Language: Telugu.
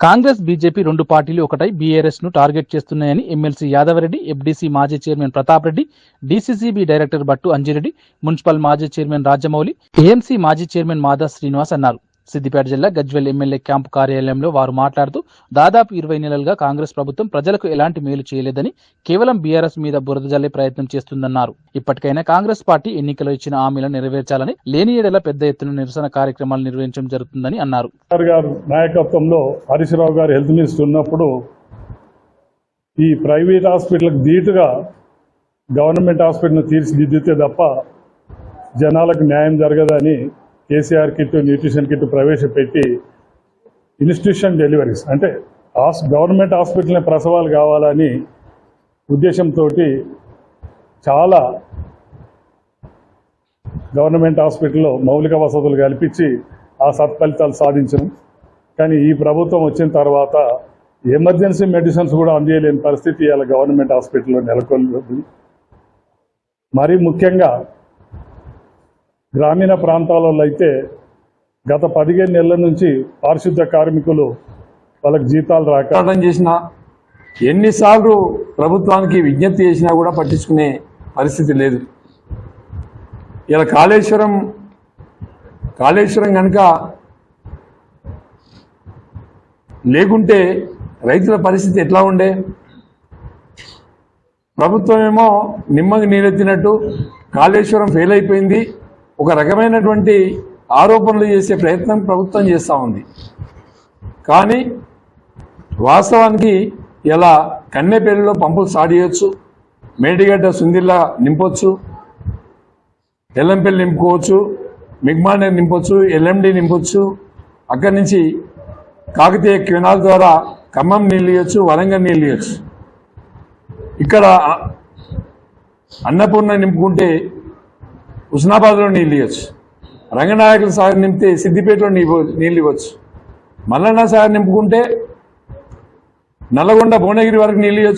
కాంగ్రెస్ బీజేపీ రెండు పార్టీలు ఒకటై బీఆర్ఎస్ను టార్గెట్ చేస్తున్నాయని ఎమ్మెల్సీ యాదవరెడ్డి ఎఫ్డీసీ మాజీ chairman Pratap Reddy DCCB director Battu Anjireddy municipal మాజీ చైర్మన్ రాజమౌళి ఏఎంసీ మాజీ చైర్మన్ మాదా శ్రీనివాస్ అన్నారు. సిద్దిపేట జిల్లా గజ్వెల్ ఎమ్మెల్యే క్యాంపు కార్యాలయంలో వారు మాట్లాడుతూ దాదాపు ఇరవై నెలలుగా కాంగ్రెస్ ప్రభుత్వం ప్రజలకు ఎలాంటి మేలు చేయలేదని కేవలం బీఆర్ఎస్ మీద బురద జల్లే ప్రయత్నం చేస్తుందన్నారు. ఇప్పటికైనా కాంగ్రెస్ పార్టీ ఎన్నికలో ఇచ్చిన హామీలను నెరవేర్చాలని లేని ఏడల పెద్ద ఎత్తున నిరసన కార్యక్రమాలు నిర్వహించడం జరుగుతుందని అన్నారు. నాయకత్వంలో హరీశ్రావు గారు హెల్త్ మినిస్టర్ ఉన్నప్పుడు ఈ ప్రైవేట్ హాస్పిటల్కి ధీటుగా గవర్నమెంట్ హాస్పిటల్ని తీర్చిదిద్దితే తప్ప జనాలకు న్యాయం జరగదని కేసీఆర్ కిట్ న్యూట్రిషన్ కిట్ ప్రవేశపెట్టి ఇన్స్టిట్యూషన్ డెలివరీస్. అంటే హాస్ గవర్నమెంట్ హాస్పిటల్ని ప్రసవాలు కావాలని ఉద్దేశంతో చాలా గవర్నమెంట్ హాస్పిటల్లో మౌలిక వసతులు కల్పించి ఆ సత్ఫలితాలు సాధించడం. కానీ ఈ ప్రభుత్వం వచ్చిన తర్వాత ఎమర్జెన్సీ మెడిసిన్స్ కూడా అందజేయలేని పరిస్థితి ఇవాళ గవర్నమెంట్ హాస్పిటల్లో నెలకొల్పి మరీ ముఖ్యంగా గ్రామీణ ప్రాంతాలలో అయితే గత పదిహేను నెలల నుంచి పారిశుద్ధ కార్మికులు వాళ్ళకి జీతాలు రాక చేసిన ఎన్నిసార్లు ప్రభుత్వానికి విజ్ఞప్తి చేసినా కూడా పట్టించుకునే పరిస్థితి లేదు. ఇలా కాళేశ్వరం కాళేశ్వరం కనుక లేకుంటే రైతుల పరిస్థితి ఎట్లా ఉండే? ప్రభుత్వం ఏమో నిమ్మకి నీరెత్తినట్టు కాళేశ్వరం ఫెయిల్ అయిపోయింది. ఒక రకమైనటువంటి ఆరోపణలు చేసే ప్రయత్నం ప్రభుత్వం చేస్తూ ఉంది. కానీ వాస్తవానికి ఇలా కన్నెపల్లిలో పంపులు స్టార్ట్ చేయొచ్చు మేడిగడ్డ సుందిల్లా నింపొచ్చు ఎల్లంపల్లి నింపుకోవచ్చు మిగ్మానే నింపొచ్చు ఎల్ఎండి నింపొచ్చు అక్కడి నుంచి కాకతీయ కెనాల్ ద్వారా ఖమ్మం నీళ్ళు ఇవ్వచ్చు వరంగల్ నీళ్ళు ఇవ్వచ్చు ఇక్కడ అన్నపూర్ణ నింపుకుంటే హుస్నాబాద్లో నీళ్ళు ఇవ్వచ్చు. రంగనాయకుల సాగర్ నింపితే సిద్దిపేటలో నీళ్ళు ఇవ్వచ్చు. మల్లన్న సాగర్ నింపుకుంటే నల్లగొండ భువనగిరి వరకు నీళ్ళు